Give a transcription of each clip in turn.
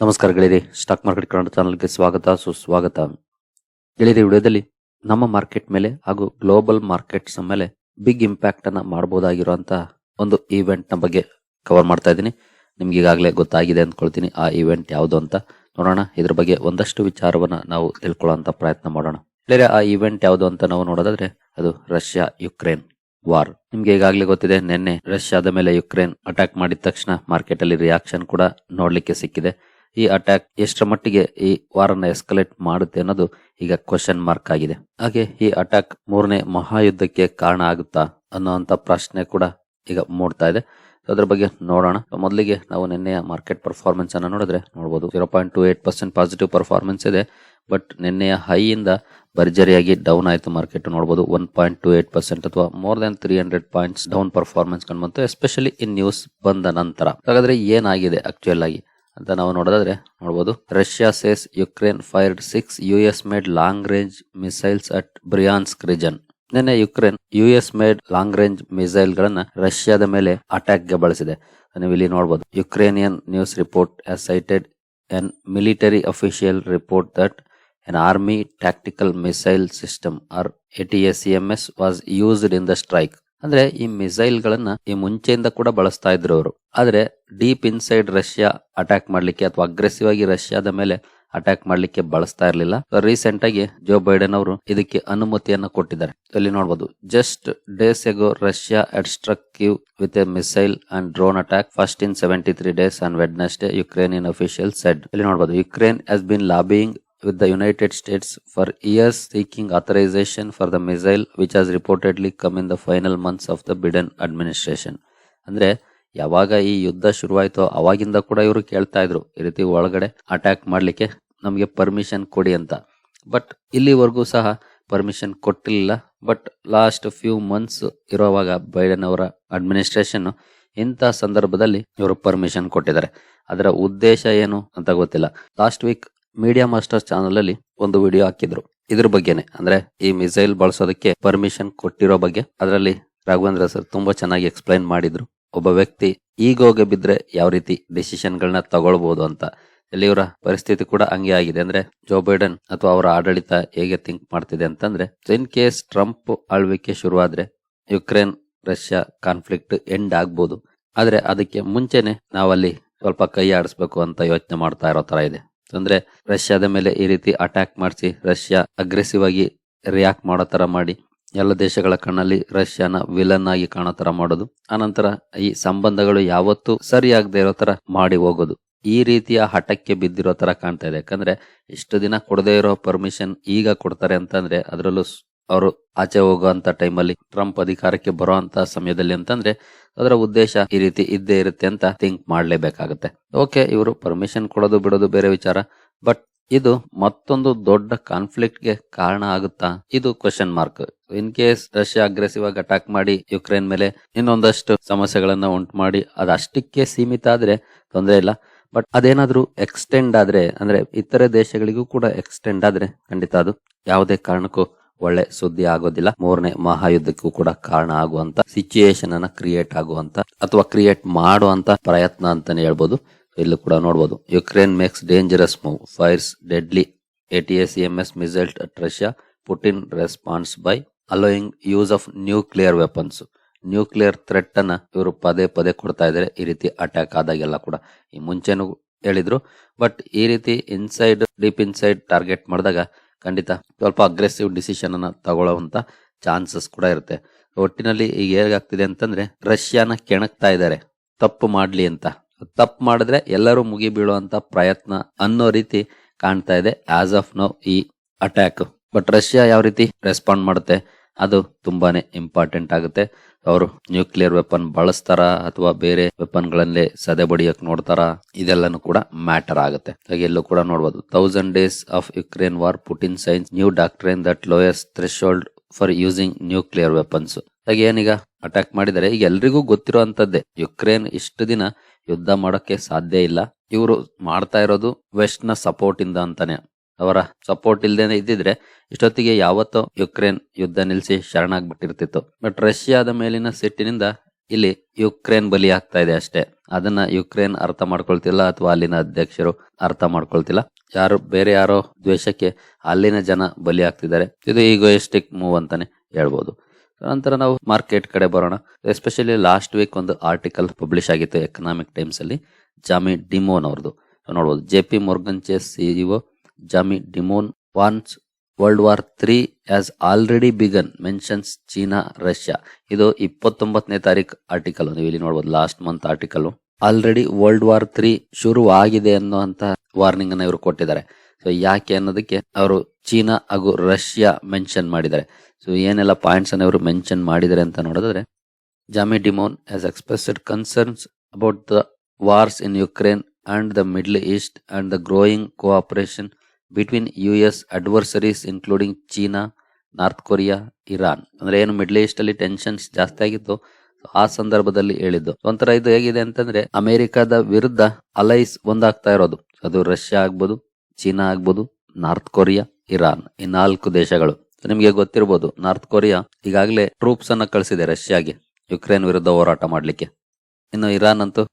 ನಮಸ್ಕಾರ ಗೆಳೆಯರೆ stock market Kannada ಚಾನಲ್ಗೆ ಸ್ವಾಗತ, ಸುಸ್ವಾಗತ. ಗೆಳೆಯರೆ ವಿಡಿಯೋದಲ್ಲಿ ನಮ್ಮ ಮಾರ್ಕೆಟ್ ಮೇಲೆ ಹಾಗೂ ಗ್ಲೋಬಲ್ ಮಾರ್ಕೆಟ್ಸ್ ಮೇಲೆ ಬಿಗ್ ಇಂಪ್ಯಾಕ್ಟ್ ಅನ್ನ ಮಾಡಬಹುದಾಗಿರುವಂತಹ ಒಂದು ಈವೆಂಟ್ನ ಬಗ್ಗೆ ಕವರ್ ಮಾಡ್ತಾ ಇದ್ದೀನಿ. ನಿಮ್ಗೆ ಈಗಾಗಲೇ ಗೊತ್ತಾಗಿದೆ ಅಂದ್ಕೊಳ್ತೀನಿ ಆ ಈವೆಂಟ್ ಯಾವುದು ಅಂತ. ನೋಡೋಣ, ಇದ್ರ ಬಗ್ಗೆ ಒಂದಷ್ಟು ವಿಚಾರವನ್ನ ನಾವು ತಿಳ್ಕೊಳ್ಳುವಂತ ಪ್ರಯತ್ನ ಮಾಡೋಣ. ಗೆಳೆಯರೆ ಆ ಈವೆಂಟ್ ಯಾವುದು ಅಂತ ನಾವು ನೋಡೋದಾದ್ರೆ ಅದು ರಷ್ಯಾ ಯುಕ್ರೇನ್ ವಾರ್ ನಿಮ್ಗೆ ಈಗಾಗಲೇ ಗೊತ್ತಿದೆ, ನಿನ್ನೆ ರಷ್ಯಾದ ಮೇಲೆ ಯುಕ್ರೇನ್ ಅಟ್ಯಾಕ್ ಮಾಡಿದ ತಕ್ಷಣ ಮಾರ್ಕೆಟ್ ಅಲ್ಲಿ ರಿಯಾಕ್ಷನ್ ಕೂಡ ನೋಡ್ಲಿಕ್ಕೆ ಸಿಕ್ಕಿದೆ. ಈ ಅಟ್ಯಾಕ್ ಎಷ್ಟರ ಮಟ್ಟಿಗೆ ಈ ವಾರನ್ನ ಎಸ್ಕಲೇಟ್ ಮಾಡುತ್ತೆ ಅನ್ನೋದು ಈಗ ಕ್ವಶನ್ ಮಾರ್ಕ್ ಆಗಿದೆ. ಹಾಗೆ ಈ ಅಟ್ಯಾಕ್ ಮೂರನೇ ಮಹಾಯುದ್ಧಕ್ಕೆ ಕಾರಣ ಆಗುತ್ತಾ ಅನ್ನೋಂತ ಪ್ರಶ್ನೆ ಕೂಡ ಈಗ ಮೂಡ್ತಾ ಇದೆ. ಅದ್ರ ಬಗ್ಗೆ ನೋಡೋಣ. ಮೊದಲಿಗೆ ನಾವು ನಿನ್ನೆಯ ಮಾರ್ಕೆಟ್ ಪರ್ಫಾರ್ಮೆನ್ಸ್ ಅನ್ನ ನೋಡಿದ್ರೆ ನೋಡಬಹುದು zero point two eight percent positive performance ಇದೆ. ಬಟ್ ನಿನ್ನೆಯ ಇಂದ ಭರ್ಜರಿಯಾಗಿ ಡೌನ್ ಆಯಿತು ಮಾರ್ಕೆಟ್ ನೋಡಬಹುದು one point two eight percent ಅಥವಾ more than three hundred points down performance ಕಂಡು ಎಸ್ಪೆಷಲಿ ಇನ್ ನ್ಯೂಸ್ ಬಂದ ನಂತರ. ಹಾಗಾದ್ರೆ ಏನಾಗಿದೆ ಆಕ್ಚುಯಲ್ ಆಗಿ? ಅಂತ ನಾವು ನೋಡೋದಾದ್ರೆ ನೋಡಬಹುದು Russia says Ukraine fired six U S made long range missiles at Bryansk region ನಿನ್ನೆ Ukraine U S made long range missile ಗಳನ್ನ ರಷ್ಯಾದ ಮೇಲೆ ಅಟ್ಯಾಕ್ಗೆ ಬಳಸಿದೆ ನೀವು ಇಲ್ಲಿ ನೋಡಬಹುದು Ukrainian news report cited an military official report that an army tactical missile system or ATACMS was used in the strike ಅಂದ್ರೆ ಈ ಮಿಸೈಲ್ ಗಳನ್ನ ಈ ಮುಂಚೆಯಿಂದ ಕೂಡ ಬಳಸ್ತಾ ಇದ್ರು ಅವರು. ಆದ್ರೆ ಡೀಪ್ ಇನ್ಸೈಡ್ ರಷ್ಯಾ ಅಟ್ಯಾಕ್ ಮಾಡ್ಲಿಕ್ಕೆ ಅಥವಾ ಅಗ್ರೆಸಿವ್ ಆಗಿ ರಷ್ಯಾದ ಮೇಲೆ ಅಟ್ಯಾಕ್ ಮಾಡ್ಲಿಕ್ಕೆ ಬಳಸ್ತಾ ಇರಲಿಲ್ಲ. ರೀಸೆಂಟ್ ಆಗಿ ಜೋ ಬೈಡೆನ್ ಅವರು ಇದಕ್ಕೆ ಅನುಮತಿಯನ್ನ ಕೊಟ್ಟಿದ್ದಾರೆ. ಇಲ್ಲಿ ನೋಡಬಹುದು just days ago Russia destructive with a missile and drone attack first in seventy three days and Wednesday Ukrainian official said ಇಲ್ಲಿ ನೋಡಬಹುದು Ukraine has been lobbying with the United States for years seeking authorization for the missile which has reportedly come in the final months of the Biden administration. ಅಂದ್ರೆ ಯಾವಾಗ ಈ ಯುದ್ಧ ಶುರುವಾಯ್ತೋ ಅವಾಗಿಂದ ಕೂಡ ಇವರು ಕೇಳ್ತಾ ಇದ್ರು, ಈ ರೀತಿ ಒಳಗಡೆ ಅಟ್ಯಾಕ್ ಮಾಡ್ಲಿಕ್ಕೆ ನಮಗೆ ಪರ್ಮಿಷನ್ ಕೊಡಿ ಅಂತ. ಬಟ್ ಇಲ್ಲಿವರೆಗೂ ಸಹ ಪರ್ಮಿಷನ್ ಕೊಟ್ಟಿಲ್ಲ. ಬಟ್ ಲಾಸ್ಟ್ ಫ್ಯೂ ಮಂತ್ಸ್ ಇರೋವಾಗ ಬೈಡನ್ ಅವರ ಅಡ್ಮಿನಿಸ್ಟ್ರೇಷನ್ ಇಂಥ ಸಂದರ್ಭದಲ್ಲಿ ಇವರು ಪರ್ಮಿಷನ್ ಕೊಟ್ಟಿದ್ದಾರೆ. ಅದರ ಉದ್ದೇಶ ಏನು ಅಂತ ಗೊತ್ತಿಲ್ಲ. Last week media masters channel ಅಲ್ಲಿ ಒಂದು ವಿಡಿಯೋ ಹಾಕಿದ್ರು. ಇದ್ರ ಬಗ್ಗೆನೆ, ಅಂದ್ರೆ ಈ ಮಿಸೈಲ್ ಬಳಸೋದಕ್ಕೆ ಪರ್ಮಿಷನ್ ಕೊಟ್ಟಿರೋ ಬಗ್ಗೆ. ಅದರಲ್ಲಿ ರಾಘವೇಂದ್ರ ಸರ್ ತುಂಬಾ ಚೆನ್ನಾಗಿ ಎಕ್ಸ್ಪ್ಲೈನ್ ಮಾಡಿದ್ರು. ಒಬ್ಬ ವ್ಯಕ್ತಿ ಈಗೋಗೆ ಬಿದ್ರೆ ಯಾವ ರೀತಿ ಡಿಸಿಷನ್ ಗಳನ್ನ ತಗೊಳ್ಬಹುದು ಅಂತ. ಇಲ್ಲಿ ಇವರ ಪರಿಸ್ಥಿತಿ ಕೂಡ ಹಂಗೆ ಆಗಿದೆ. ಅಂದ್ರೆ ಜೋ ಬೈಡನ್ ಅಥವಾ ಅವರ ಆಡಳಿತ ಹೇಗೆ ಥಿಂಕ್ ಮಾಡ್ತಿದೆ ಅಂತಂದ್ರೆ ಇನ್ ಕೇಸ್ ಟ್ರಂಪ್ ಆಳ್ವಿಕೆ ಶುರುವಾದ್ರೆ ಯುಕ್ರೇನ್ ರಷ್ಯಾ ಕಾನ್ಫ್ಲಿಕ್ಟ್ ಎಂಡ್ ಆಗ್ಬೋದು. ಆದ್ರೆ ಅದಕ್ಕೆ ಮುಂಚೆನೆ ನಾವಲ್ಲಿ ಸ್ವಲ್ಪ ಕೈ ಆಡಿಸ್ಬೇಕು ಅಂತ ಯೋಚನೆ ಮಾಡ್ತಾ ಇರೋ ತರ ಇದೆ. ಅಂದ್ರೆ ರಷ್ಯಾದ ಮೇಲೆ ಈ ರೀತಿ ಅಟ್ಯಾಕ್ ಮಾಡಿಸಿ ರಷ್ಯಾ ಅಗ್ರೆಸಿವ್ ಆಗಿ ರಿಯಾಕ್ಟ್ ಮಾಡೋ ತರ ಮಾಡಿ ಎಲ್ಲ ದೇಶಗಳ ಕಣ್ಣಲ್ಲಿ ರಷ್ಯಾನ ವಿಲನ್ ಆಗಿ ಕಾಣೋ ತರ ಮಾಡೋದು. ಆನಂತರ ಈ ಸಂಬಂಧಗಳು ಯಾವತ್ತೂ ಸರಿಯಾಗದೇ ಇರೋ ತರ ಮಾಡಿ ಹೋಗೋದು. ಈ ರೀತಿಯ ಹಠಕ್ಕೆ ಬಿದ್ದಿರೋ ತರ ಕಾಣ್ತಾ ಇದೆ. ಯಾಕಂದ್ರೆ ಇಷ್ಟು ದಿನ ಕೊಡದೇ ಇರೋ ಪರ್ಮಿಷನ್ ಈಗ ಕೊಡ್ತಾರೆ ಅಂತಂದ್ರೆ ಅದರಲ್ಲೂ ಅವರು ಆಚೆ ಹೋಗುವಂತ ಟೈಮಲ್ಲಿ ಟ್ರಂಪ್ ಅಧಿಕಾರಕ್ಕೆ ಬರುವಂತ ಸಮಯದಲ್ಲಿ ಅಂತಂದ್ರೆ ಅದರ ಉದ್ದೇಶ ಈ ರೀತಿ ಇದ್ದೇ ಇರುತ್ತೆ ಅಂತ ಥಿಂಕ್ ಮಾಡಲೇಬೇಕಾಗುತ್ತೆ. ಓಕೆ ಇವರು ಪರ್ಮಿಷನ್ ಕೊಡೋದು ಬಿಡೋದು ಬೇರೆ ವಿಚಾರ ಬಟ್ ಇದು ಮತ್ತೊಂದು ದೊಡ್ಡ ಕಾನ್ಫ್ಲಿಕ್ಟ್ಗೆ ಕಾರಣ ಆಗುತ್ತಾ? ಇದು question mark in case Russia aggressive ಆಗಿ ಅಟ್ಯಾಕ್ ಮಾಡಿ ಯುಕ್ರೇನ್ ಮೇಲೆ ಇನ್ನೊಂದಷ್ಟು ಸಮಸ್ಯೆಗಳನ್ನ ಉಂಟು ಮಾಡಿ ಅದಷ್ಟಕ್ಕೆ ಸೀಮಿತ ಆದ್ರೆ ತೊಂದರೆ ಇಲ್ಲ. ಬಟ್ ಅದೇನಾದ್ರೂ ಎಕ್ಸ್ಟೆಂಡ್ ಆದ್ರೆ, ಅಂದ್ರೆ ಇತರೆ ದೇಶಗಳಿಗೂ ಕೂಡ ಎಕ್ಸ್ಟೆಂಡ್ ಆದ್ರೆ ಖಂಡಿತ ಅದು ಯಾವುದೇ ಕಾರಣಕ್ಕೂ ಒಳ್ಳೆ ಸುದ್ದಿ ಆಗೋದಿಲ್ಲ. ಮೂರನೇ ಮಹಾಯುದ್ಧಕ್ಕೂ ಕೂಡ ಕಾರಣ ಆಗುವಂತ ಸಿಚುಯೇಷನ್ ಅನ್ನ ಕ್ರಿಯೇಟ್ ಆಗುವಂತ ಅಥವಾ ಕ್ರಿಯೇಟ್ ಮಾಡುವಂತ ಪ್ರಯತ್ನ ಅಂತಾನೆ ಹೇಳ್ಬೋದು. ಇಲ್ಲೂ ಕೂಡ ನೋಡಬಹುದು Ukraine makes dangerous move fires deadly ATACMS missile at Russia Putin response by allowing use of nuclear weapons nuclear threat ಅನ್ನ ಇವರು ಪದೇ ಪದೇ ಕೊಡ್ತಾ ಇದ್ದಾರೆ. ಈ ರೀತಿ ಅಟ್ಯಾಕ್ ಆದಾಗೆಲ್ಲ ಕೂಡ. ಈ ಮುಂಚೆನೂ ಹೇಳಿದ್ರು. ಬಟ್ ಈ ರೀತಿ ಇನ್ಸೈಡ್ ಡೀಪ್ ಇನ್ಸೈಡ್ ಟಾರ್ಗೆಟ್ ಮಾಡಿದಾಗ ಖಂಡಿತ ಸ್ವಲ್ಪ ಅಗ್ರೆಸಿವ್ ಡಿಸಿಷನ್ ಅನ್ನ ತಗೊಳ್ಳುವಂತ ಚಾನ್ಸಸ್ ಕೂಡ ಇರುತ್ತೆ. ಒಟ್ಟಿನಲ್ಲಿ ಈಗ ಹೇಗಾಗ್ತಿದೆ ಅಂತಂದ್ರೆ, ರಷ್ಯಾನ ಕೆಣಕ್ತಾ ಇದ್ದಾರೆ. ತಪ್ಪು ಮಾಡ್ಲಿ ಅಂತ. ತಪ್ಪು ಮಾಡಿದ್ರೆ ಎಲ್ಲರೂ ಮುಗಿ ಬೀಳುವಂತ ಪ್ರಯತ್ನ ಅನ್ನೋ ರೀತಿ ಕಾಣ್ತಾ ಇದೆ ಆಸ್ ಆಫ್ ನೋ ಈ ಅಟ್ಯಾಕ್ ಬಟ್ ರಷ್ಯಾ ಯಾವ ರೀತಿ ರೆಸ್ಪಾಂಡ್ ಮಾಡುತ್ತೆ? ಅದು ತುಂಬಾನೇ ಇಂಪಾರ್ಟೆಂಟ್ ಆಗುತ್ತೆ. ಅವರು ನ್ಯೂಕ್ಲಿಯರ್ ವೆಪನ್ ಬಳಸ್ತಾರ ಅಥವಾ ಬೇರೆ ವೆಪನ್ ಗಳಲ್ಲೇ ಸದೆ ಬಡಿಯಕ್ ನೋಡ್ತಾರ, ಇದೆಲ್ಲನೂ ಕೂಡ ಮ್ಯಾಟರ್ ಆಗುತ್ತೆ. ಹಾಗೆ ಎಲ್ಲೂ ಕೂಡ ನೋಡಬಹುದು thousand days of Ukraine war Putin signs new doctrine that lowest threshold for using nuclear weapons ಹಾಗೆ ಏನೀಗ ಅಟ್ಯಾಕ್ ಮಾಡಿದರೆ, ಈಗ ಎಲ್ರಿಗೂ ಗೊತ್ತಿರುವಂತದ್ದೇ ಯುಕ್ರೇನ್ ಇಷ್ಟು ದಿನ ಯುದ್ಧ ಮಾಡೋಕೆ ಸಾಧ್ಯ ಇಲ್ಲ. ಇವರು ಮಾಡ್ತಾ ಇರೋದು ವೆಸ್ಟ್ನ ಸಪೋರ್ಟ್ ಇಂದ ಅಂತಾನೆ. ಅವರ ಸಪೋರ್ಟ್ ಇಲ್ದೇನೆ ಇದ್ದಿದ್ರೆ ಇಷ್ಟೊತ್ತಿಗೆ ಯಾವತ್ತೋ ಯುಕ್ರೇನ್ ಯುದ್ಧ ನಿಲ್ಲಿಸಿ ಶರಣಾಗ್ಬಿಟ್ಟಿರ್ತಿತ್ತು. ಬಟ್ ರಷ್ಯಾದ ಮೇಲಿನ ಸಿಟ್ಟಿನಿಂದ ಇಲ್ಲಿ ಯುಕ್ರೇನ್ ಬಲಿ ಆಗ್ತಾ ಇದೆ ಅಷ್ಟೇ. ಅದನ್ನ ಯುಕ್ರೇನ್ ಅರ್ಥ ಮಾಡ್ಕೊಳ್ತಿಲ್ಲ ಅಥವಾ ಅಲ್ಲಿನ ಅಧ್ಯಕ್ಷರು ಅರ್ಥ ಮಾಡ್ಕೊಳ್ತಿಲ್ಲ. ಯಾರು, ಬೇರೆ ಯಾರೋ ದ್ವೇಷಕ್ಕೆ ಅಲ್ಲಿನ ಜನ ಬಲಿ ಆಗ್ತಿದ್ದಾರೆ ಇದು ಈಗೋಯಿಸ್ಟಿಕ್ ಮೂವ್ ಅಂತಾನೆ ಹೇಳ್ಬೋದು. ನಂತರ ನಾವು ಮಾರ್ಕೆಟ್ ಕಡೆ ಬರೋಣ. ಎಸ್ಪೆಷಲಿ ಲಾಸ್ಟ್ ವೀಕ್ ಒಂದು ಆರ್ಟಿಕಲ್ ಪಬ್ಲಿಷ್ ಆಗಿತ್ತು ಎಕನಾಮಿಕ್ ಟೈಮ್ಸ್ ಅಲ್ಲಿ. ಜಾಮಿ ಡಿಮೋನ್ ಅವ್ರದ್ದು ನೋಡ್ಬೋದು J P Morgan Chase CEO Jamie Dimon warns world war three has already begun mentions China Russia ಇದು ಇಪ್ಪತ್ತೊಂಬತ್ತನೇ ತಾರೀಕು ಆರ್ಟಿಕಲ್ ನೀವು ಇಲ್ಲಿ ನೋಡ್ಬೋದು last month article already world war three ಶುರು ಆಗಿದೆ ಅನ್ನುವಂತ ವಾರ್ನಿಂಗ್ ಅನ್ನ ಇವರು ಕೊಟ್ಟಿದ್ದಾರೆ. ಸೊ ಯಾಕೆ ಅನ್ನೋದಕ್ಕೆ ಅವರು ಚೀನಾ ಹಾಗೂ ರಷ್ಯಾ ಮೆನ್ಷನ್ ಮಾಡಿದ್ದಾರೆ. ಸೊ ಏನೆಲ್ಲ ಪಾಯಿಂಟ್ಸ್ ಅನ್ನ ಇವರು ಮೆನ್ಷನ್ ಮಾಡಿದ್ದಾರೆ ಅಂತ ನೋಡಿದ್ರೆ Jamie Dimon has expressed concerns about the wars in Ukraine and the Middle East and the growing cooperation between U S adversaries including China North Korea Iran ಅಂದ್ರೆ ಏನು middle East ಅಲ್ಲಿ tensions ಜಾಸ್ತಿ ಆಗಿತ್ತು. ಆ ಸಂದರ್ಭದಲ್ಲಿ ಹೇಳಿದ್ದು. ಒಂಥರ ಇದು ಹೇಗಿದೆ ಅಂತಂದ್ರೆ, ಅಮೆರಿಕದ ವಿರುದ್ಧ ಅಲೈಸ್ ಒಂದಾಗ್ತಾ ಇರೋದು. ಅದು ರಷ್ಯಾ ಆಗ್ಬೋದು ಚೀನಾ ಆಗ್ಬೋದು ನಾರ್ತ್ ಕೊರಿಯಾ ಇರಾನ್ ಈ ನಾಲ್ಕು ದೇಶಗಳು. ನಿಮಗೆ ಗೊತ್ತಿರಬಹುದು ನಾರ್ತ್ ಕೊರಿಯಾ ಈಗಾಗಲೇ ಟ್ರೂಪ್ಸ್ ಅನ್ನ ಕಳಿಸಿದೆ ರಷ್ಯಾಗೆ ಯುಕ್ರೇನ್ ವಿರುದ್ಧ ಹೋರಾಟ ಮಾಡಲಿಕ್ಕೆ. ಇನ್ನು ಇರಾನ್ ಅಂತೂ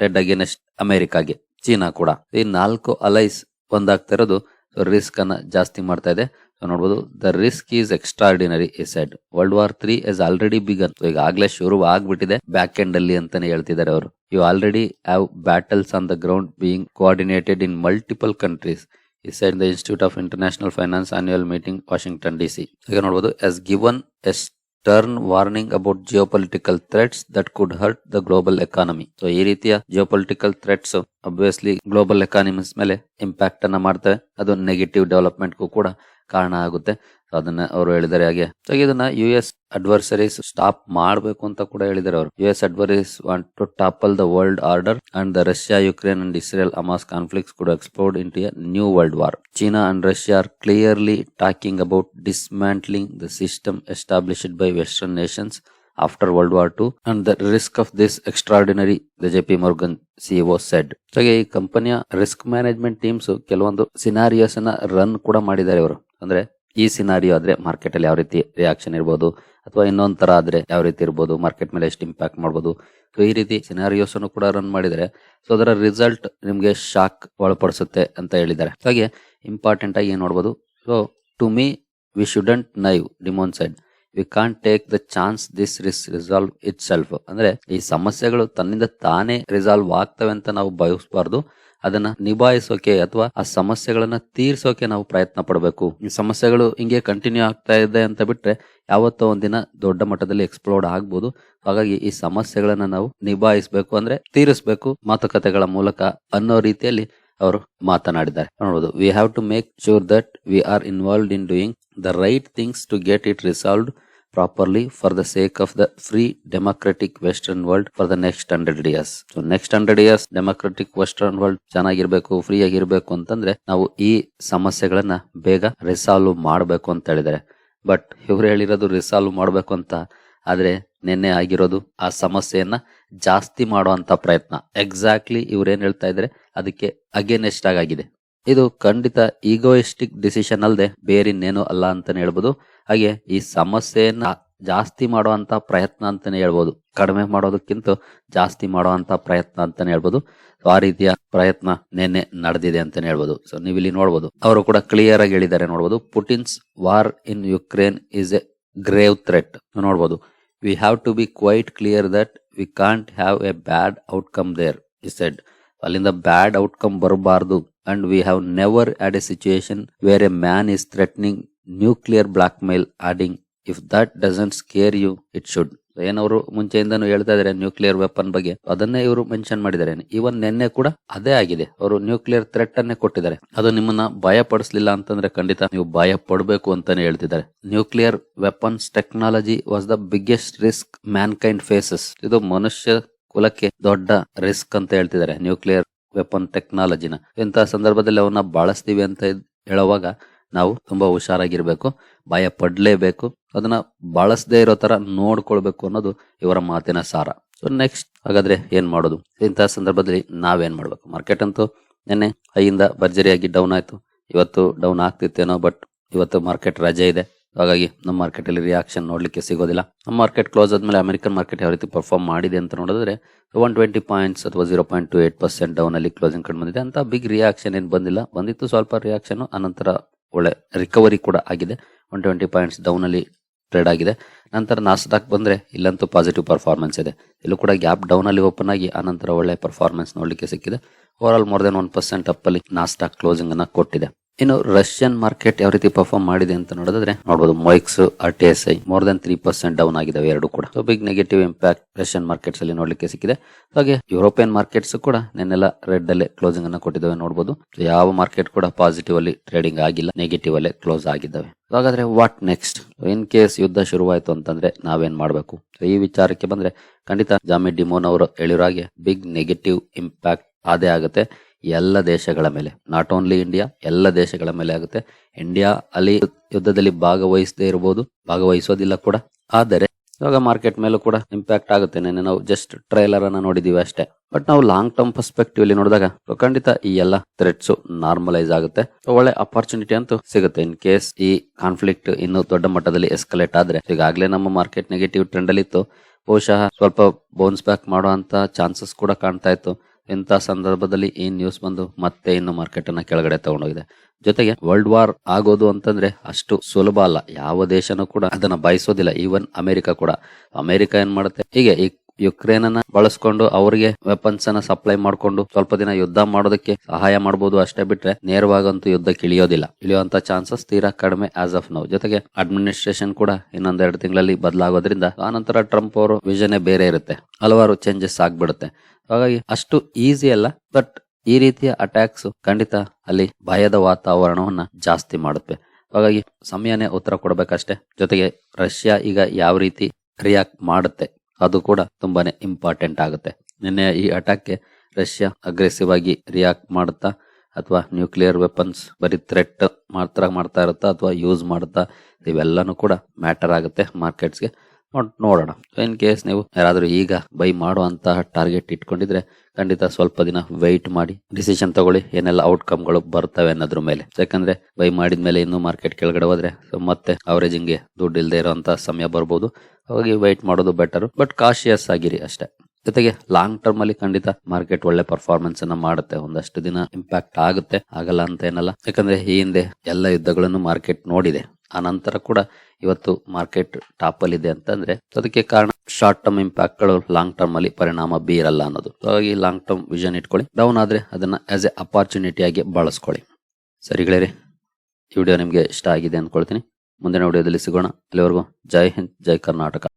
ರೆಡ್ ಅಗೇನೆಸ್ಟ್ ಅಮೆರಿಕಾಗೆ ಚೀನಾ ಕೂಡ. ಈ ನಾಲ್ಕು ಅಲೈಸ್ ಒಂದಾಗ್ತಾ ಇರೋದು ರಿಸ್ಕ್ ಅನ್ನ ಜಾಸ್ತಿ ಮಾಡ್ತಾ ಇದೆ. ನೋಡಬಹುದು the risk is extraordinary he said world war three is already begun ಈಗ ಆಗ್ಲೇ ಶುರು ಆಗ್ಬಿಟ್ಟಿದೆ ಬ್ಯಾಕ್ ಎಂಡ್ ಅಲ್ಲಿ ಅಂತಾನೆ ಹೇಳ್ತಿದ್ದಾರೆ ಅವರು. You already have battles on the ground being coordinated in multiple countries ಈ side the Institute of International Finance annual meeting Washington D C ಈಗ ನೋಡಬಹುದು has given stern warning about geopolitical threats that could hurt the global economy so ಈ ರೀತಿಯ geopolitical threats obviously global economies ಮೇಲೆ impact ಅನ್ನ ಮಾಡ್ತವೆ. ಅದು negative ಡೆವಲಪ್ಮೆಂಟ್ಗೂ ಕೂಡ ಕಾರಣ ಆಗುತ್ತೆ. ಅದನ್ನ ಅವರು ಹೇಳಿದ್ದಾರೆ ಹಾಗೆ. ಸೊ ಇದನ್ನ ಯು ಎಸ್ ಅಡ್ವರ್ಸರೀಸ್ ಸ್ಟಾಪ್ ಮಾಡಬೇಕು ಅಂತ ಕೂಡ ಹೇಳಿದ್ದಾರೆ ಅವರು. U S adversaries want to topple the world order and the Russia Ukraine and Israel Hamas conflicts ಕೂಡ explored into new world war China and Russia are clearly talking about dismantling the system established by western nations after world war two and the risk of this extraordinary the J P Morgan CEO said ಹಾಗೆ ಈ ಕಂಪನಿಯ risk management teams ಕೆಲವೊಂದು scenarios ಅನ್ನ run ಕೂಡ ಮಾಡಿದ್ದಾರೆ ಅವರು ಅಂದ್ರೆ ಈ ಸಿನಾರಿಯೋ ಆದ್ರೆ ಮಾರ್ಕೆಟ್ ಅಲ್ಲಿ ಯಾವ ರೀತಿ ರಿಯಾಕ್ಷನ್ ಇರ್ಬೋದು, ಅಥವಾ ಇನ್ನೊಂದು ಥರ ಆದ್ರೆ ಯಾವ ರೀತಿ ಇರ್ಬೋದು ಮಾರ್ಕೆಟ್ ಮೇಲೆ ಎಷ್ಟು ಇಂಪ್ಯಾಕ್ಟ್ ಮಾಡ್ಬೋದು. ಈ ರೀತಿ ಸಿನಾರಿಯೋಸ್ ಅನ್ನು ಕೂಡ ರನ್ ಮಾಡಿದರೆ ಸೊ ಅದರ ರಿಸಲ್ಟ್ ನಿಮಗೆ ಶಾಕ್ ಒಳಪಡಿಸುತ್ತೆ ಅಂತ ಹೇಳಿದ್ದಾರೆ. ಹಾಗೆ ಇಂಪಾರ್ಟೆಂಟ್ ಆಗಿ ಏನ್ ನೋಡ್ಬೋದು so to me we shouldn't naive Dimon said we can't take the chance this risk resolve it self ಅಂದ್ರೆ ಈ ಸಮಸ್ಯೆಗಳು ತನ್ನಿಂದ ತಾನೇ ರಿಸಾಲ್ವ್ ಆಗ್ತವೆ ಅಂತ ನಾವು ಬಯಸಬಾರ್ದು. ಅದನ್ನ ನಿಭಾಯಿಸೋಕೆ ಅಥವಾ ಆ ಸಮಸ್ಯೆಗಳನ್ನ ತೀರ್ಸೋಕೆ ನಾವು ಪ್ರಯತ್ನ ಪಡಬೇಕು. ಈ ಸಮಸ್ಯೆಗಳು ಹಿಂಗೆ ಕಂಟಿನ್ಯೂ ಆಗ್ತಾ ಇದೆ ಅಂತ ಬಿಟ್ರೆ ಯಾವತ್ತೋ ಒಂದಿನ ದೊಡ್ಡ ಮಟ್ಟದಲ್ಲಿ ಎಕ್ಸ್ಪ್ಲೋರ್ಡ್ ಆಗ್ಬೋದು. ಹಾಗಾಗಿ ಈ ಸಮಸ್ಯೆಗಳನ್ನ ನಾವು ನಿಭಾಯಿಸಬೇಕು ಅಂದ್ರೆ ತೀರಿಸಬೇಕು ಮಾತುಕತೆಗಳ ಮೂಲಕ ಅನ್ನೋ ರೀತಿಯಲ್ಲಿ ಅವರು ಮಾತನಾಡಿದ್ದಾರೆ. ನೋಡಬಹುದು we have to make sure that we are involved in doing the right things to get it resolved properly for the sake of the free democratic western world for the next hundred years so next hundred years democratic western world ಚೆನ್ನಾಗಿರ್ಬೇಕು free ಆಗಿರ್ಬೇಕು ಅಂತಂದ್ರೆ ನಾವು ಈ ಸಮಸ್ಯೆಗಳನ್ನ ಬೇಗ resolve ಮಾಡಬೇಕು ಅಂತ ಹೇಳಿದ್ದಾರೆ. ಬಟ್ ಇವ್ರು ಹೇಳಿರೋದು ರಿಸಾಲ್ವ್ ಮಾಡಬೇಕು ಅಂತ ಆದ್ರೆ ನಿನ್ನೆ ಆಗಿರೋದು ಆ ಸಮಸ್ಯೆಯನ್ನ ಜಾಸ್ತಿ ಮಾಡುವಂತ ಪ್ರಯತ್ನ. ಎಕ್ಸಾಕ್ಟ್ಲಿ ಇವ್ರೇನ್ ಹೇಳ್ತಾ ಇದ್ರೆ ಅದಕ್ಕೆ ಅಗೇನೆಸ್ಟ್ ಆಗಿದೆ. ಇದು ಖಂಡಿತ ಈಗೋಯಿಸ್ಟಿಕ್ ಡಿಸಿಷನ್ ಅಲ್ಲದೆ ಬೇರಿನ್ನೇನು ಅಲ್ಲ ಅಂತಾನೆ ಹೇಳ್ಬೋದು. ಹಾಗೆ ಈ ಸಮಸ್ಯೆಯನ್ನ ಜಾಸ್ತಿ ಮಾಡುವಂತ ಪ್ರಯತ್ನ ಅಂತಾನೆ ಹೇಳ್ಬೋದು. ಕಡಿಮೆ ಮಾಡೋದಕ್ಕಿಂತ ಜಾಸ್ತಿ ಮಾಡುವಂತ ಪ್ರಯತ್ನ ಅಂತಾನೆ ಹೇಳ್ಬೋದು. ಆ ರೀತಿಯ ಪ್ರಯತ್ನ ನಿನ್ನೆ ನಡೆದಿದೆ ಅಂತಾನೆ ಹೇಳ್ಬೋದು. ಸೊ ನೀವು ಇಲ್ಲಿ ನೋಡ್ಬೋದು. ಅವರು ಕೂಡ ಕ್ಲಿಯರ್ ಆಗಿ ಹೇಳಿದ್ದಾರೆ ನೋಡ್ಬೋದು. Putin's war in Ukraine is a grave threat ನೋಡ್ಬೋದು. We have to be quite clear that we can't have a bad outcome there is said ಅಲ್ಲಿಂದ ಬ್ಯಾಡ್ ಔಟ್ಕಮ್ ಬರಬಾರ್ದು. And we have never had a situation where a man is threatening blackmail adding if that doesn't scare you it should ಏನವರು ಮುಂಚೆಯಿಂದನೂ ಹೇಳ್ತಾ ಇದಾರೆ nuclear weapon ಬಗ್ಗೆ. ಅದನ್ನೇ ಇವರು mention ಮಾಡಿದ್ದಾರೆ. ಇವನ್ ನಿನ್ನೆ ಕೂಡ ಅದೇ ಆಗಿದೆ. ಅವರು ನ್ಯೂಕ್ಲಿಯರ್ ಥ್ರೆಟ್ ಅನ್ನೇ ಕೊಟ್ಟಿದ್ದಾರೆ. ಅದು ನಿಮ್ಮನ್ನ ಭಯ ಪಡಿಸ್ಲಿಲ್ಲ ಅಂತಂದ್ರೆ ಖಂಡಿತ ನೀವು ಭಯ ಪಡಬೇಕು ಅಂತಾನೆ ಹೇಳ್ತಿದ್ದಾರೆ. Nuclear weapons technology was the biggest risk mankind faces ಇದು ಮನುಷ್ಯ ಕುಲಕ್ಕೆ ದೊಡ್ಡ ರಿಸ್ಕ್ ಅಂತ ಹೇಳ್ತಿದ್ದಾರೆ. ನ್ಯೂಕ್ಲಿಯರ್ ವೆಪನ್ ಟೆಕ್ನಾಲಜಿನ ಇಂತಹ ಸಂದರ್ಭದಲ್ಲಿ ಅವನ್ನ ಬಳಸ್ತೀವಿ ಅಂತ ಹೇಳುವಾಗ ನಾವು ತುಂಬಾ ಹುಷಾರಾಗಿರ್ಬೇಕು ಭಯ ಪಡ್ಲೇಬೇಕು, ಅದನ್ನ ಬಳಸದೇ ಇರೋ ತರ ನೋಡ್ಕೊಳ್ಬೇಕು ಅನ್ನೋದು ಇವರ ಮಾತಿನ ಸಾರ. ಸೊ ನೆಕ್ಸ್ಟ್ ಹಾಗಾದ್ರೆ ಏನ್ ಮಾಡೋದು? ಇಂತಹ ಸಂದರ್ಭದಲ್ಲಿ ನಾವೇನ್ ಮಾಡ್ಬೇಕು? ಮಾರ್ಕೆಟ್ ಅಂತೂ ನಿನ್ನೆ ಐಯಿಂದ ಭರ್ಜರಿಯಾಗಿ ಡೌನ್ ಆಯ್ತು. ಇವತ್ತು ಡೌನ್ ಆಗ್ತಿತ್ತೇನೋ ಬಟ್ ಇವತ್ತು ಮಾರ್ಕೆಟ್ ರಜೆ ಇದೆ. ಹಾಗಾಗಿ ನಮ್ಮ ಮಾರ್ಕೆಟಲ್ಲಿ ರಿಯಾಕ್ಷನ್ ನೋಡಲಿಕ್ಕೆ ಸಿಗೋದಿಲ್ಲ. ನಮ್ಮ ಮಾರ್ಕೆಟ್ ಕ್ಲೋಸ್ ಆದಮೇಲೆ ಅಮೆರಿಕನ್ ಮಾರ್ಕೆಟ್ ಯಾವ ರೀತಿ ಪರ್ಫಾರ್ಮ್ ಮಾಡಿದೆ ಅಂತ ನೋಡಿದ್ರೆ ಒನ್ ಟ್ವೆಂಟಿ ಪಾಯಿಂಟ್ಸ್ ಅಥವಾ zero point two eight percent ಡೌನಲ್ಲಿ closing ಕಂಡು ಬಂದಿದೆ ಅಂತ ಬಿಗ್ ರಿಯಾಕ್ಷನ್ ಏನು ಬಂದಿಲ್ಲ. ಬಂದಿತ್ತು ಸ್ವಲ್ಪ ರಿಯಾಕ್ಷನ್ ಅನಂತರ ಒಳ್ಳೆ ರಿಕವರಿ ಕೂಡ ಆಗಿದೆ. ಒನ್ ಟ್ವೆಂಟಿ ಪಾಯಿಂಟ್ಸ್ ಡೌನಲ್ಲಿ ಟ್ರೇಡ್ ಆಗಿದೆ. ನಂತರ ನಾಸ್ಡಾಕ್ ಬಂದರೆ ಇಲ್ಲಂತೂ ಪಾಸಿಟಿವ್ ಪರ್ಫಾರ್ಮೆನ್ಸ್ ಇದೆ. ಇಲ್ಲೂ ಕೂಡ ಗ್ಯಾಪ್ ಡೌನಲ್ಲಿ ಓಪನ್ ಆಗಿ ಅನಂತರ ಒಳ್ಳೆ ಪರ್ಫಾರ್ಮೆನ್ಸ್ ನೋಡಲಿಕ್ಕೆ ಸಿಕ್ಕಿದೆ. Overall more than one percent ಅಪ್ಪಲ್ಲಿ ಕ್ಲೋಸಿಂಗನ್ನು ಕ್ಲೋಸಿಂಗ್ ಅನ್ನ ಕೊಟ್ಟಿದೆ. ಇನ್ನು ರಷ್ಯನ್ ಮಾರ್ಕೆಟ್ ಯಾವ ರೀತಿ ಪರ್ಫಾರ್ಮ್ ಮಾಡಿದೆ ಅಂತ ನೋಡಿದ್ರೆ ನೋಡಬಹುದು MOEX R T S I more than three percent down ಆಗಿದಾವೆ ಎರಡು ಕೂಡ. So big negative impact Russian markets ಅಲ್ಲಿ ನೋಡ್ಲಿಕ್ಕೆ ಸಿಕ್ಕಿದೆ. ಹಾಗೆ ಯುರೋಪಿಯನ್ ಮಾರ್ಕೆಟ್ಸ್ ಕೂಡ ನೆನ್ನೆಲ್ಲ ರೆಡ್ ಅಲ್ಲೇ ಕ್ಲೋಸಿಂಗ್ ಅನ್ನ ಕೊಟ್ಟಿದ್ದಾವೆ ನೋಡಬಹುದು ಯಾವ ಮಾರ್ಕೆಟ್ ಕೂಡ ಪಾಸಿಟಿವ್ ಅಲ್ಲಿ ಟ್ರೇಡಿಂಗ್ ಆಗಿಲ್ಲ ನೆಗೆಟಿವ್ ಅಲ್ಲೇ ಕ್ಲೋಸ್ ಆಗಿದ್ದಾವೆ. ಹಾಗಾದ್ರೆ ವಾಟ್ ನೆಕ್ಸ್ಟ್ ಇನ್ ಕೇಸ್ ಯುದ್ಧ ಶುರುವಾಯಿತು ಅಂತಂದ್ರೆ ನಾವೇನ್ ಮಾಡಬೇಕು? ಈ ವಿಚಾರಕ್ಕೆ ಬಂದ್ರೆ ಖಂಡಿತ ಜಾಮಿ ಡಿಮೋನ್ ಅವರು ಹೇಳಿರೋ ಹಾಗೆ ಬಿಗ್ ನೆಗೆಟಿವ್ ಇಂಪ್ಯಾಕ್ಟ್ ಅದೇ ಆಗುತ್ತೆ. ಎಲ್ಲ ದೇಶಗಳ ಮೇಲೆ ನಾಟ್ ಓನ್ಲಿ ಇಂಡಿಯಾ ಎಲ್ಲ ದೇಶಗಳ ಮೇಲೆ ಆಗುತ್ತೆ. ಇಂಡಿಯಾ ಅಲ್ಲಿ ಯುದ್ಧದಲ್ಲಿ ಭಾಗವಹಿಸದೇ ಇರಬಹುದು ಭಾಗವಹಿಸೋದಿಲ್ಲ ಕೂಡ. ಆದರೆ, ಇವಾಗ ಮಾರ್ಕೆಟ್ ಮೇಲೂ ಕೂಡ ಇಂಪ್ಯಾಕ್ಟ್ ಆಗುತ್ತೆ. ನೆನ್ನೆ ನಾವು ಜಸ್ಟ್ ಟ್ರೈಲರ್ ಅನ್ನ ನೋಡಿದೀವಿ ಅಷ್ಟೇ. ಬಟ್ ನಾವು ಲಾಂಗ್ ಟರ್ಮ್ ಪರ್ಸ್ಪೆಕ್ಟಿವ್ ಅಲ್ಲಿ ನೋಡಿದಾಗ, ಖಂಡಿತ ಈ ಎಲ್ಲ ಥ್ರೆಟ್ಸ್ ನಾರ್ಮಲೈಸ್ ಆಗುತ್ತೆ. ಒಳ್ಳೆ ಅಪರ್ಚುನಿಟಿ ಅಂತೂ ಸಿಗುತ್ತೆ. ಇನ್ ಕೇಸ್ ಈ ಕಾನ್ಫ್ಲಿಕ್ಟ್ ಇನ್ನು ದೊಡ್ಡ ಮಟ್ಟದಲ್ಲಿ ಎಸ್ಕಲೇಟ್ ಆದ್ರೆ ಈಗಾಗಲೇ ನಮ್ಮ ಮಾರ್ಕೆಟ್ ನೆಗೆಟಿವ್ ಟ್ರೆಂಡ್ ಅಲ್ಲಿ ಇತ್ತು. ಬಹುಶಃ ಸ್ವಲ್ಪ ಬೌನ್ಸ್ ಬ್ಯಾಕ್ ಮಾಡುವಂತ ಚಾನ್ಸಸ್ ಕೂಡ ಕಾಣ್ತಾ ಇತ್ತು. ಇಂಥ ಸಂದರ್ಭದಲ್ಲಿ ಈ ನ್ಯೂಸ್ ಬಂದು ಮತ್ತೆ ಇನ್ನು ಮಾರ್ಕೆಟ್ ಅನ್ನ ಕೆಳಗಡೆ ತಗೊಂಡೋಗಿದೆ. ಜೊತೆಗೆ ವರ್ಲ್ಡ್ ವಾರ್ ಆಗೋದು ಅಂತಂದ್ರೆ ಅಷ್ಟು ಸುಲಭ ಅಲ್ಲ. ಯಾವ ದೇಶನೂ ಕೂಡ ಅದನ್ನ ಬಯಸೋದಿಲ್ಲ. ಈವನ್ ಅಮೆರಿಕ ಕೂಡ. ಅಮೆರಿಕ ಏನ್ ಮಾಡುತ್ತೆ? ಹೀಗೆ ಈ ಯುಕ್ರೇನ್ ಅನ್ನ ಬಳಸ್ಕೊಂಡು ಅವರಿಗೆ ವೆಪನ್ಸ್ ಅನ್ನ ಸಪ್ಲೈ ಮಾಡ್ಕೊಂಡು ಸ್ವಲ್ಪ ದಿನ ಯುದ್ಧ ಮಾಡೋದಕ್ಕೆ ಸಹಾಯ ಮಾಡಬಹುದು ಅಷ್ಟೇ ಬಿಟ್ರೆ ನೇರವಾಗಂತೂ ಯುದ್ಧಕ್ಕೆ ಇಳಿಯೋದಿಲ್ಲ ಇಳಿಯುವಂತ ಚಾನ್ಸಸ್ ತೀರಾ ಕಡಿಮೆ ಆಸ್ ಆಫ್ ನೌ ಜೊತೆಗೆ ಅಡ್ಮಿನಿಸ್ಟ್ರೇಷನ್ ಕೂಡ ಇನ್ನೊಂದೆರಡು ತಿಂಗಳಲ್ಲಿ ಬದಲಾಗೋದ್ರಿಂದ ಆನಂತರ ಟ್ರಂಪ್ ಅವರು ವಿಷನ್ ಬೇರೆ ಇರುತ್ತೆ. ಹಲವಾರು ಚೇಂಜಸ್ ಆಗ್ಬಿಡುತ್ತೆ. ಹಾಗಾಗಿ ಅಷ್ಟು ಈಸಿ ಅಲ್ಲ ಬಟ್ ಈ ರೀತಿಯ ಅಟ್ಯಾಕ್ಸ್ ಖಂಡಿತ ಅಲ್ಲಿ ಭಯದ ವಾತಾವರಣವನ್ನ ಜಾಸ್ತಿ ಮಾಡುತ್ತೆ. ಹಾಗಾಗಿ ಸಮಯನೇ ಉತ್ತರ ಕೊಡಬೇಕಷ್ಟೇ. ಜೊತೆಗೆ ರಷ್ಯಾ ಈಗ ಯಾವ ರೀತಿ ರಿಯಾಕ್ಟ್ ಮಾಡುತ್ತೆ? ಅದು ಕೂಡ ತುಂಬಾನೇ ಇಂಪಾರ್ಟೆಂಟ್ ಆಗುತ್ತೆ. ನಿನ್ನೆ ಈ ಅಟ್ಯಾಕ್ಗೆ ರಷ್ಯಾ ಅಗ್ರೆಸಿವ್ ಆಗಿ ರಿಯಾಕ್ಟ್ ಮಾಡುತ್ತಾ, ಅಥವಾ ನ್ಯೂಕ್ಲಿಯರ್ ವೆಪನ್ಸ್ ಬರೀ ಥ್ರೆಟ್ ಮಾತ್ರ ಮಾಡ್ತಾ ಇರುತ್ತಾ, ಅಥವಾ ಯೂಸ್ ಮಾಡುತ್ತಾ, ಇವೆಲ್ಲನೂ ಕೂಡ ಮ್ಯಾಟರ್ ಆಗುತ್ತೆ ಮಾರ್ಕೆಟ್ಸ್ಗೆ ನೋಡ್- ನೋಡೋಣ. ಇನ್ ಕೇಸ್ ನೀವು ಯಾರಾದರೂ ಈಗ ಬೈ ಮಾಡುವಂತಹ ಟಾರ್ಗೆಟ್ ಇಟ್ಕೊಂಡಿದ್ರೆ ಖಂಡಿತ ಸ್ವಲ್ಪ ದಿನ ವೆಯ್ಟ್ ಮಾಡಿ ಡಿಸಿಷನ್ ತಗೊಳ್ಳಿ, ಏನೆಲ್ಲ ಔಟ್ಕಮ್ಗಳು ಬರ್ತವೆ ಅನ್ನೋದ್ರ ಮೇಲೆ. ಯಾಕಂದ್ರೆ ಬೈ ಮಾಡಿದ್ಮೇಲೆ ಇನ್ನೂ ಮಾರ್ಕೆಟ್ ಕೆಳಗಡೆ ಹೋದ್ರೆ ಮತ್ತೆ ಅವರೇಜಿಂಗ್ಗೆ ದುಡ್ಡು ಇಲ್ಲದೆ ಇರುವಂತಹ ಸಮಯ ಬರ್ಬೋದು. ಹಾಗಾಗಿ ವೆಯ್ಟ್ ಮಾಡೋದು ಬೆಟರ್ ಬಟ್ ಕಾಶಿಯಸ್ ಆಗಿರಿ ಅಷ್ಟೇ. ಜೊತೆಗೆ ಲಾಂಗ್ ಟರ್ಮ್ ಅಲ್ಲಿ ಖಂಡಿತ ಮಾರ್ಕೆಟ್ ಒಳ್ಳೆ ಪರ್ಫಾರ್ಮೆನ್ಸ್ ಅನ್ನ ಮಾಡುತ್ತೆ. ಒಂದಷ್ಟು ದಿನ ಇಂಪ್ಯಾಕ್ಟ್ ಆಗುತ್ತೆ. ಆಗಲ್ಲ ಅಂತ ಏನಲ್ಲ. ಯಾಕಂದ್ರೆ, ಈ ಹಿಂದೆ ಎಲ್ಲ ಯುದ್ಧಗಳನ್ನು ಮಾರ್ಕೆಟ್ ನೋಡಿದೆ. ಆ ನಂತರ ಕೂಡ ಇವತ್ತು ಮಾರ್ಕೆಟ್ ಟಾಪ್ ಅಲ್ಲಿ ಇದೆ ಅಂತಂದ್ರೆ ಅದಕ್ಕೆ ಕಾರಣ ಶಾರ್ಟ್ ಟರ್ಮ್ ಇಂಪ್ಯಾಕ್ಟ್ಗಳು ಲಾಂಗ್ ಟರ್ಮ್ ಅಲ್ಲಿ ಪರಿಣಾಮ ಬೀರಲ್ಲ ಅನ್ನೋದು. ಹಾಗಾಗಿ ಲಾಂಗ್ ಟರ್ಮ್ ವಿಷನ್ ಇಟ್ಕೊಳ್ಳಿ. ಡೌನ್ ಆದ್ರೆ ಅದನ್ನ ಆಸ್ ಎ ಅಪಾರ್ಚುನಿಟಿ ಆಗಿ ಬಳಸ್ಕೊಳ್ಳಿ. ಸರಿಗಳೇ ಈ ವಿಡಿಯೋ ನಿಮ್ಗೆ ಇಷ್ಟ ಆಗಿದೆ ಅನ್ಕೊಳ್ತೀನಿ. ಮುಂದಿನ ವಿಡಿಯೋದಲ್ಲಿ ಸಿಗೋಣ. ಅಲ್ಲಿವರೆಗೂ ಜೈ ಹಿಂದ್, ಜೈ ಕರ್ನಾಟಕ.